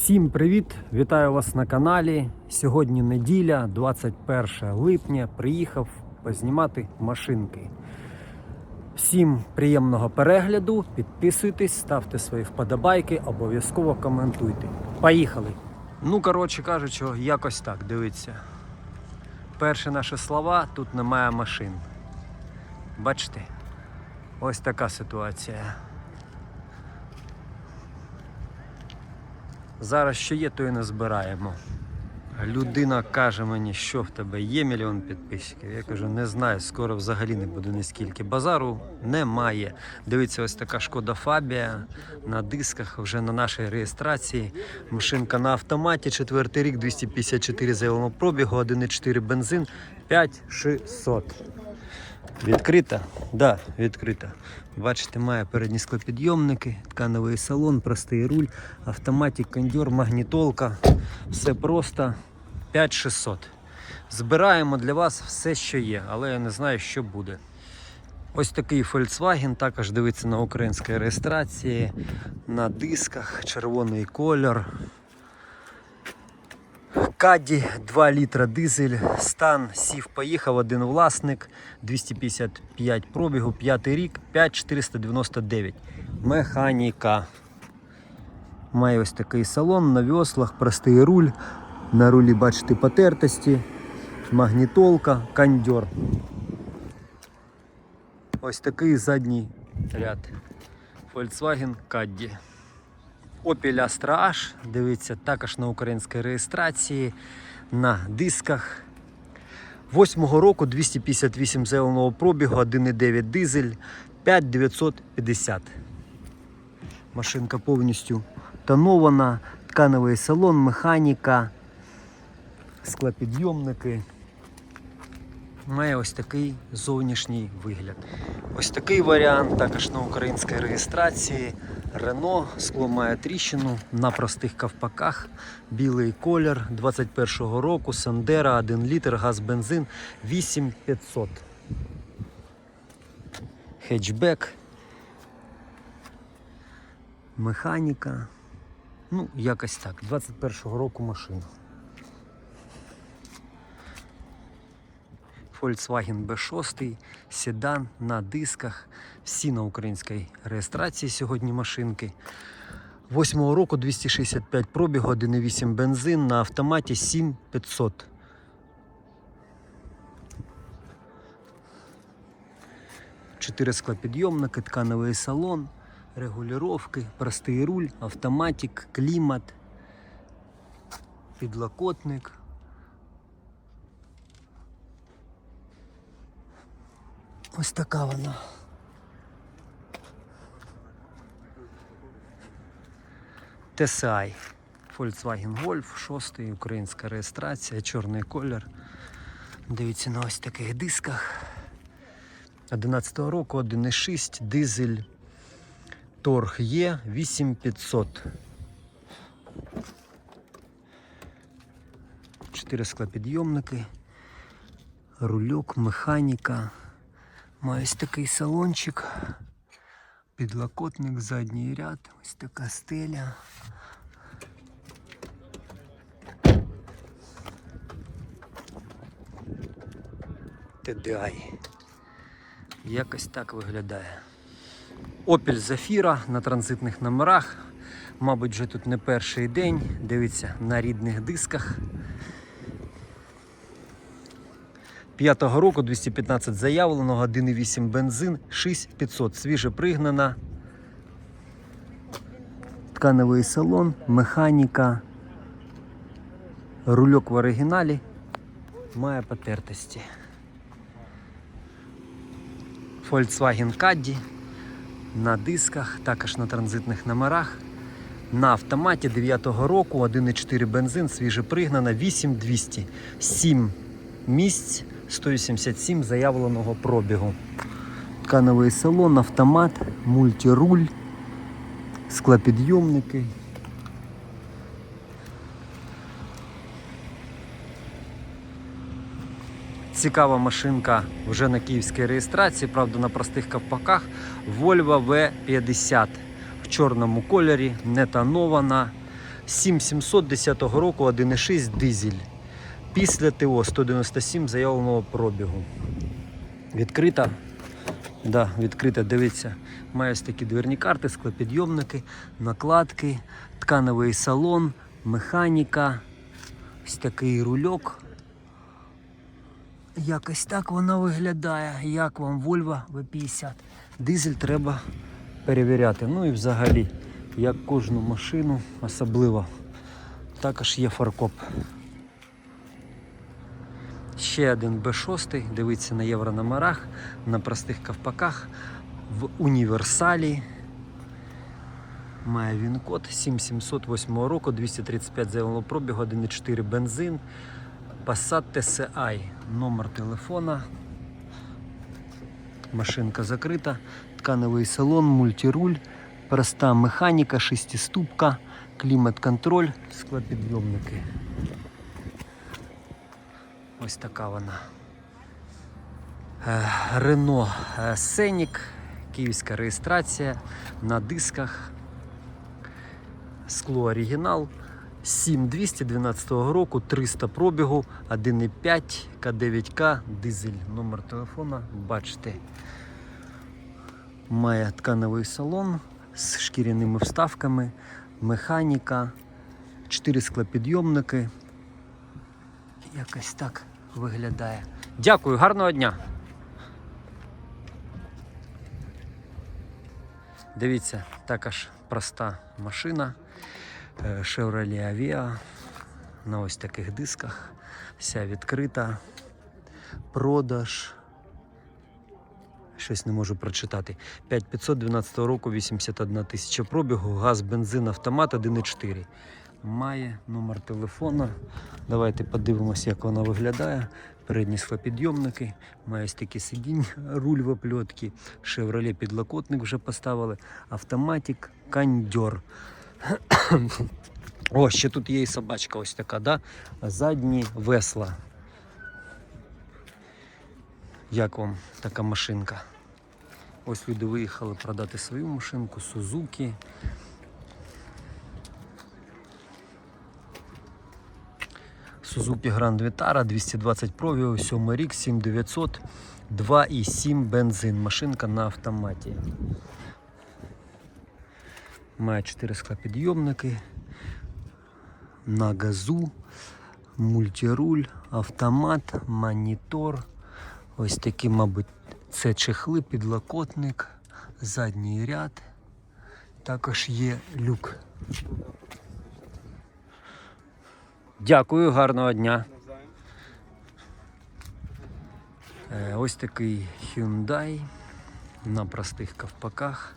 Всім привіт! Вітаю вас на каналі. Сьогодні неділя, 21 липня. Приїхав познімати машинки. Всім приємного перегляду. Підписуйтесь, ставте свої вподобайки, обов'язково коментуйте. Поїхали! Ну, коротше кажучи, якось так, дивіться. Перші наші слова, тут немає машин. Бачите? Ось така ситуація. Зараз що є, то і не збираємо. Людина каже мені, що в тебе є мільйон підписчиків. Я кажу, не знаю, скоро взагалі не буде ніскільки. Базару немає. Дивіться, ось така шкода Фабія на дисках, вже на нашій реєстрації. Машинка на автоматі, четвертий рік, 254 заявленого пробігу, 1,4 бензин, 5600. Відкрита? Да, відкрита. Бачите, має передні склопідйомники, ткановий салон, простий руль, автоматик, кондьор, магнітолка. Все просто 5600. Збираємо для вас все, що є, але я не знаю, що буде. Ось такий Volkswagen, також дивиться на українській реєстрації, на дисках, червоний кольор. Каді 2 літра дизель, стан сів поїхав, один власник, 255 пробігу, 5 рік, 5499. Механіка. Має ось такий салон на веслах, простий руль. На рулі бачите потертості, магнітолка, кондьор. Ось такий задній ряд. Volkswagen Caddy. Opel Astra H, дивіться, також на українській реєстрації, на дисках. 8-го року 258 заявленого пробігу, 1,9 дизель, 5950. Машинка повністю тонована, ткановий салон, механіка, склопідйомники. Має ось такий зовнішній вигляд. Ось такий варіант, також на українській реєстрації. Рено, скло має тріщину на простих ковпаках, білий колір 21-го року, Сандера, 1 літр, газ бензин 8500. Хетчбек. Механіка. Ну, якось так. 21-го року машина. Volkswagen B6, седан на дисках, всі на українській реєстрації сьогодні машинки. 8 року 265 пробігу, 1,8 бензин на автоматі 7500. Чотири склопідйомники, ткановий салон, регулювання, простий руль, автоматик, клімат, підлокотник. Ось така вона. TSI. Volkswagen Golf, 6 українська реєстрація, чорний колір. Дивіться на ось таких дисках. 11-го року 1,6 дизель. Торг є 8500. Чотири склопідйомники, рульок, механіка. Має ось такий салончик, підлокотник, задній ряд, ось така стеля. TDI. Якось так виглядає. Opel Zafira на транзитних номерах. Мабуть, вже тут не перший день. Дивіться на рідних дисках. 5-го року 215 заявленого, 1,8 бензин, 6500. Свіже пригнана. Ткановий салон, механіка. Рульок в оригіналі. Має потертості. Volkswagen Caddy на дисках, також на транзитних номерах. На автоматі 9-го року 1,4 бензин, свіже пригнана, 8200. 7 місць, 187 заявленого пробігу. Ткановий салон, автомат, мультируль, склопідйомники. Цікава машинка вже на київській реєстрації, правда на простих ковпаках. Volvo V50 в чорному кольорі, не тонована. 7700 10 року 1,6 дизель. Після ТО 197 заявленого пробігу. Відкрита. Да, відкрита, дивіться. Має ось такі дверні карти, склопідйомники, накладки, ткановий салон, механіка, ось такий рульок. Якось так вона виглядає. Як вам Volvo V50. Дизель треба перевіряти. Ну і взагалі, як кожну машину, особливо. Також є фаркоп. Ще один B6, дивиться на єврономерах, на простих ковпаках, в універсалі. Має він код 7708 року, 235 заявленого пробігу, 1,4 бензин. Passat TCI, номер телефона. Машинка закрита, тканевий салон, мультируль, проста механіка, шестиступка, клімат-контроль, склопідйомники. Ось така вона. Е, Рено е, Сенік, київська реєстрація на дисках. Скло оригінал. 7212 року, 300 пробігу, 1,5 К9К, дизель, номер телефона, бачите. Має тканевий салон з шкіряними вставками, механіка, 4 склопідйомники. Якось так виглядає. Дякую, гарного дня. Дивіться, також проста машина. Е, Chevrolet Avea на ось таких дисках. Вся відкрита. Продаж. Щось не можу прочитати. 5512 року, 81 тисяча пробігу, газ, бензин, автомат 1,4. Має номер телефона. Давайте подивимось, як вона виглядає. Передні склопідйомники, має такі сидіння, руль в опльотки, Chevrolet підлокотник вже поставили, автоматик, кондьор. О, ще тут є і собачка ось така, да? Задні весла. Як вам така машинка? Ось люди виїхали продати свою машинку, Сузуки. Suzuki Grand Vitara 220 пробігу, 7 рік, 7900, 2,7 бензин. Машинка на автоматі. Має 4 склопідйомники. На газу, мультируль, автомат, монітор. Ось такі, мабуть, це чехли, підлокотник, задній ряд. Також є люк. Дякую, гарного дня. Е, Ось такий Hyundai на простих ковпаках.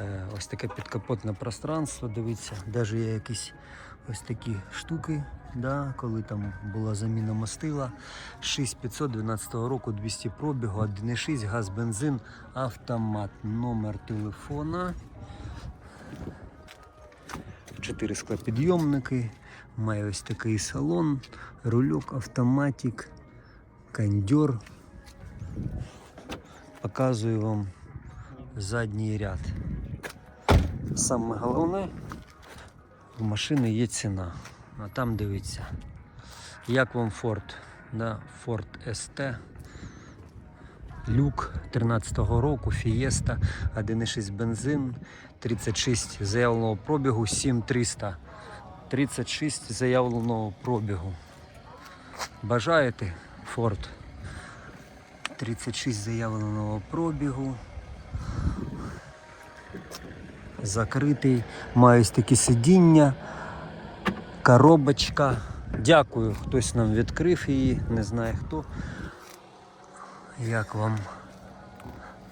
Е, Ось таке підкапотне пространство, дивіться, навіть є якісь ось такі штуки, да, коли там була заміна мастила. 6512 року 200 пробігу, 1,6, газ, бензин, автомат, номер телефона. 4 склопідйомники, має ось такий салон, рульок, автоматик, кондьор. Показую вам задній ряд. Саме головне, в машини є ціна. А там дивіться. Як вам Ford? Да, Ford ST. Люк 13-го року, Fiesta, 1,6 бензин, 36 заявленого пробігу, 7300. 36 заявленого пробігу. Бажаєте Ford? 36 заявленого пробігу. Закритий. Має ось такі сидіння, коробочка. Дякую, хтось нам відкрив її, не знаю хто. Як вам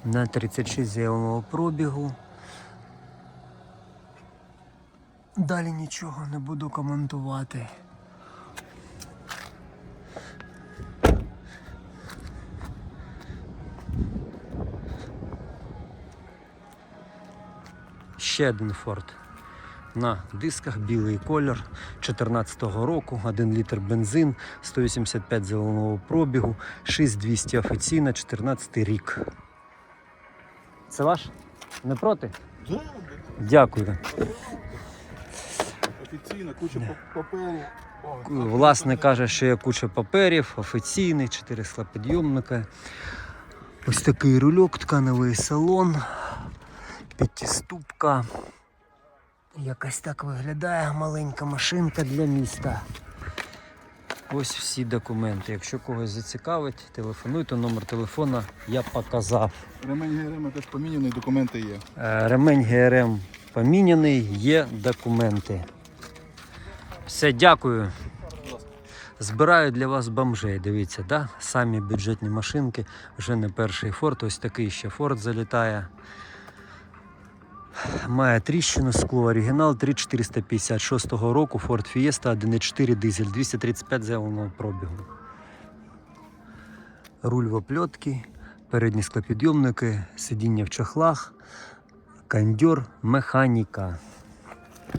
на 36 заявленого пробігу. Далі нічого не буду коментувати. Ще один Ford. На дисках білий колір 14-го року, 1 літр бензин, 185 зеленого пробігу, 6200 офіційно, 14 рік. Це ваш? Не проти? Дякую. офіційна, куча па- паперів. О, Власник каже, що є куча паперів, офіційний, 4 склопідйомника. Ось такий рульок, тканевий салон, п'ятиступка. Якась так виглядає маленька машинка для міста. Ось всі документи. Якщо когось зацікавить, телефонуйте, номер телефона я показав. Ремень ГРМ теж поміняний, документи є. Е, Ремень ГРМ поміняний, є документи. Все, дякую. Збираю для вас бомжей. Дивіться, да? самі бюджетні машинки, вже не перший форт, ось такий ще форт залітає. Має тріщину скло, оригінал 3456 року, Ford Fiesta 1.4 дизель, 235 заявленого пробігу. Руль в опльотки, передні склопідйомники, сидіння в чохлах, кондьор, механіка.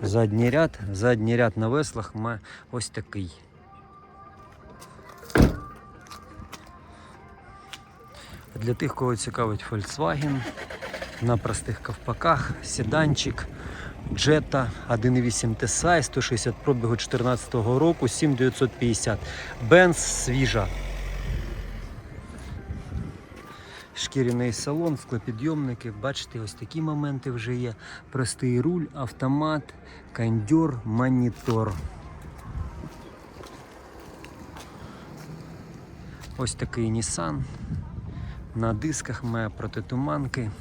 Задній ряд, задній ряд на веслах має ось такий. Для тих, кого цікавить Volkswagen, на простих ковпаках, седанчик, Jetta 1.8 TSI, 160 пробігу 2014 року, 7950. Benz свіжа. Шкіряний салон, склопідйомники. Бачите, ось такі моменти вже є. Простий руль, автомат, кондьор, монітор. Ось такий Nissan. На дисках має протитуманки.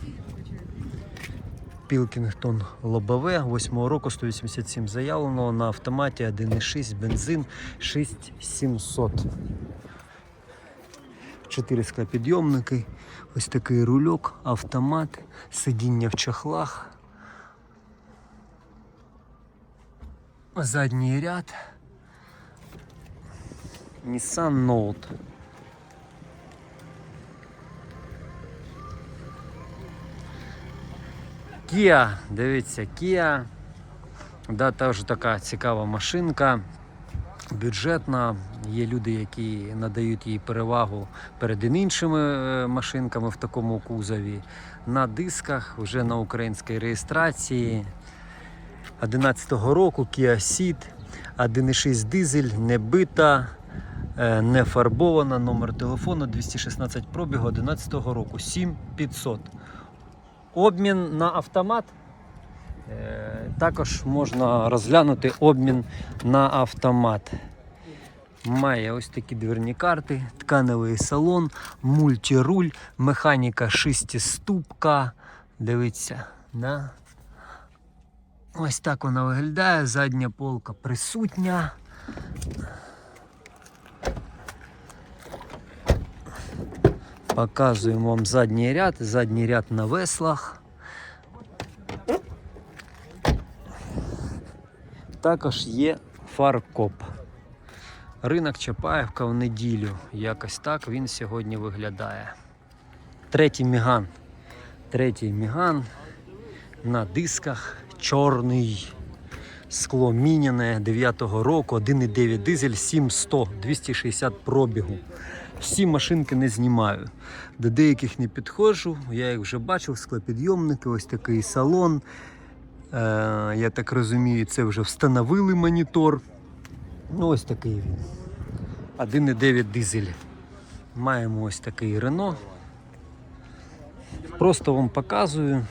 Пілкінгтон лобове 8 року 187 заявленого на автоматі 1,6 бензин 6700. Чотири склопідйомники, ось такий рульок, автомат, сидіння в чохлах. Задній ряд. Nissan Note. Kia, дивіться, Kia. Да, теж така цікава машинка, бюджетна. Є люди, які надають їй перевагу перед іншими е, машинками в такому кузові. На дисках, вже на українській реєстрації. 11-го року Kia Ceed, 1,6 дизель, не бита, е, не фарбована, номер телефону 216 пробігу 11-го року, 7500. Обмін на автомат. Е, Також можна розглянути обмін на автомат. Має ось такі дверні карти, тканевий салон, мультируль, механіка шестиступка. Дивіться, да? ось так вона виглядає. Задня полка присутня. Показуємо вам задній ряд, задній ряд на веслах. Також є фаркоп. Ринок Чапаєвка в неділю. Якось так він сьогодні виглядає. Третій міган. Третій міган на дисках чорний. Скло міняне 9-го року, 1,9 дизель 7100, 260 пробігу. Всі машинки не знімаю. До деяких не підходжу. Я їх вже бачив, склопідйомники, ось такий салон. Е, я так розумію, це вже встановили монітор. Ну, ось такий він. 1,9 дизель. Маємо ось такий Рено. Просто вам показую,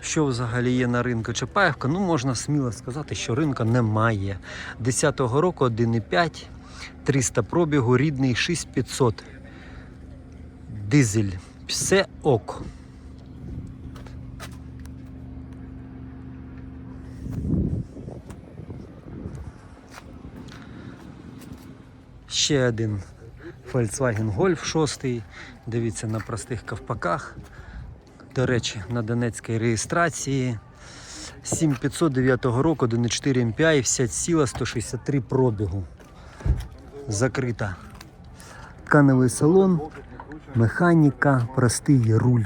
що взагалі є на ринку Чапаєвка. Ну, можна сміло сказати, що ринку немає. 10-го року 1,5, 300 пробігу, рідний 6500. Дизель. Все ок. Ще один Volkswagen Golf 6. Дивіться на простих ковпаках. До речі, на донецькій реєстрації. 7509 року, 1.4 MPI, вся ціла 163 пробігу. Закрита. Тканевий салон, механіка, простий руль.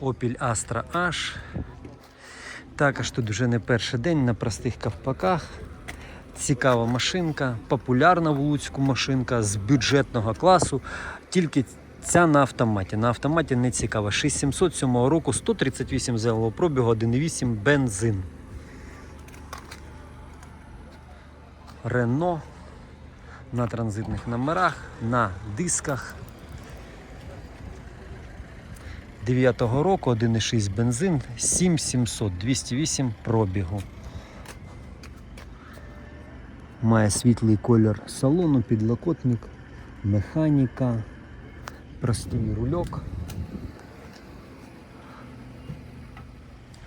Opel Astra H. Також тут вже не перший день на простих ковпаках. Цікава машинка, популярна в Луцьку машинка з бюджетного класу. Тільки Ця на автоматі. На автоматі не цікава. 6707 року, 138 зелового пробігу, 1,8 бензин. Рено на транзитних номерах, на дисках. 9-го року 1,6 бензин, 7700, 208 пробігу. Має світлий колір салону, підлокотник, механіка, простий рульок.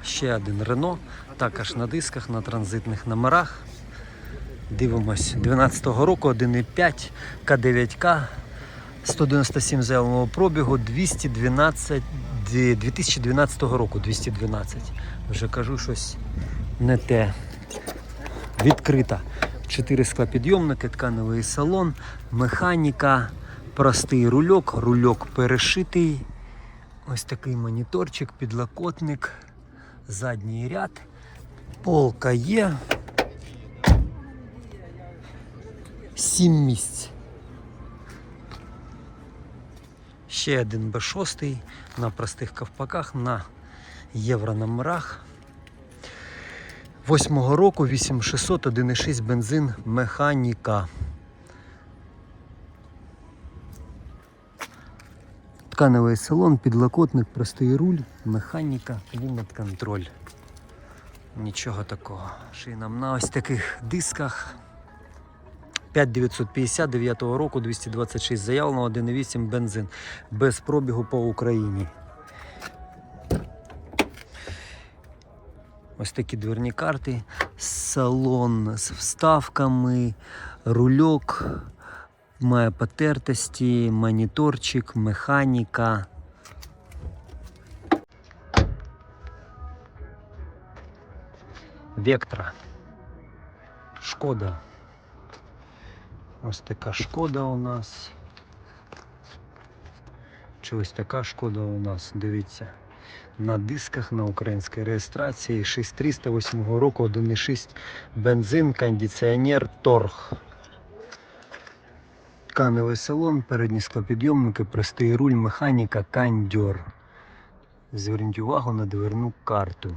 Ще один Рено, також на дисках, на транзитних номерах. Дивимось, 12-го року 1,5 К9К, 197 зеленого пробігу, 212, 2012 року 212. Вже кажу щось не те. Відкрита. Чотири склопідйомники, тканевий салон, механіка, простий рульок, рульок перешитий. Ось такий моніторчик, підлокотник, задній ряд, полка є. Сім місць. Ще один Б6 на простих ковпаках, на єврономерах. Восьмого року 8600 1,6 бензин механіка. Тканевий салон, підлокотник, простий руль, механіка, клімат-контроль. Нічого такого. Шина на ось таких дисках. 5950 9 року 226 заявлено 1,8 бензин без пробігу по Україні. Ось такі дверні карти, салон з вставками, рульок, має потертості, моніторчик, механіка. Вектора. Шкода. Ось така шкода у нас. Чи ось така шкода у нас, дивіться. На дисках на українській реєстрації 6308 року 1,6 бензин, кондиціонер, торг. Тканевий салон, передні склопідйомники, простий руль, механіка, кандьор. Зверніть увагу на дверну карту.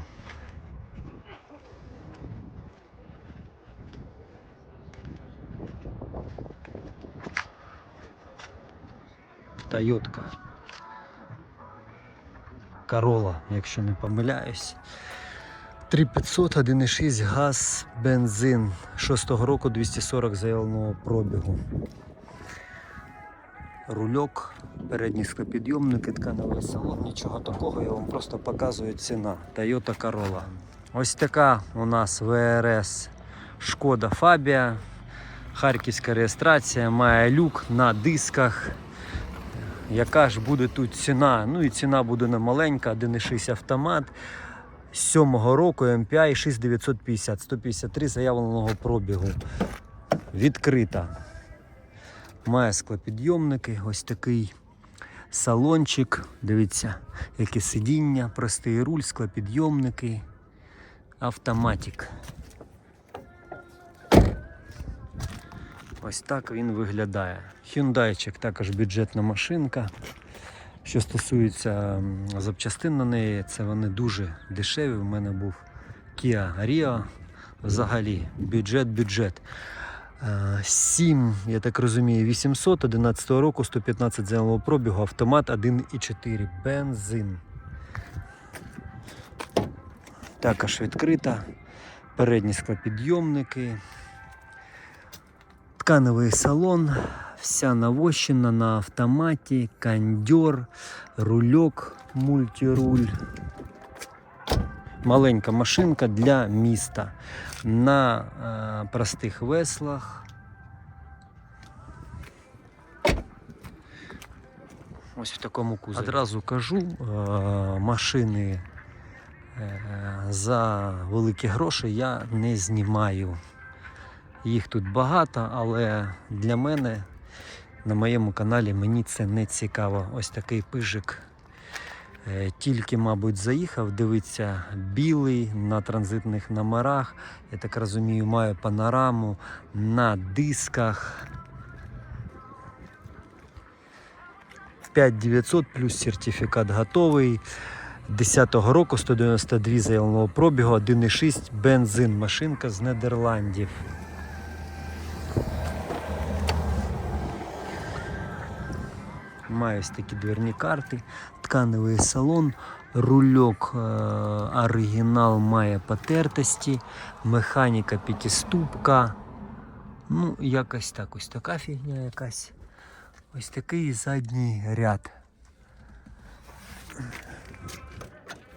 Тойотка. Corolla, якщо не помиляюсь. 3500, 1,6 газ, бензин 6-го року 240 заявленого пробігу. Рульок, передні склопідйомники, тканевий салон, нічого такого, я вам просто показую ціна. Toyota Corolla. Ось така у нас ВРС Шкода Фабія. Харківська реєстрація, має люк на дисках. Яка ж буде тут ціна? Ну і ціна буде не маленька, 1,6 автомат. З 7-го року MPI 6950, 153 заявленого пробігу. Відкрита. Має склопідйомники, ось такий салончик. Дивіться, яке сидіння, простий руль, склопідйомники, автоматик. Ось так він виглядає. Hyundaiчик також бюджетна машинка. Що стосується запчастин на неї, це вони дуже дешеві. У мене був Kia Rio. Взагалі, бюджет-бюджет. 7, я так розумію, 800, 11 року, 115 зеленого пробігу, автомат 1,4, бензин. Також відкрита. Передні склопідйомники. Тканевий салон, вся навощена на автоматі, кондьор, рульок, мультируль. Маленька машинка для міста на е, простих веслах. Ось в такому кузові. Одразу кажу, е, машини е, за великі гроші я не знімаю. Їх тут багато, але для мене на моєму каналі мені це не цікаво. Ось такий пижик. Е, Тільки, мабуть, заїхав, дивиться білий на транзитних номерах. Я так розумію, має панораму на дисках. 5900 плюс сертифікат готовий. 10-го року 192 заявленого пробігу, 1,6 бензин. Машинка з Нідерландів. Маю ось такі дверні карти, тканевий салон, рульок е, оригінал має потертості, механіка п'ятиступка. Ну, якось так, ось така фігня якась. Ось такий задній ряд.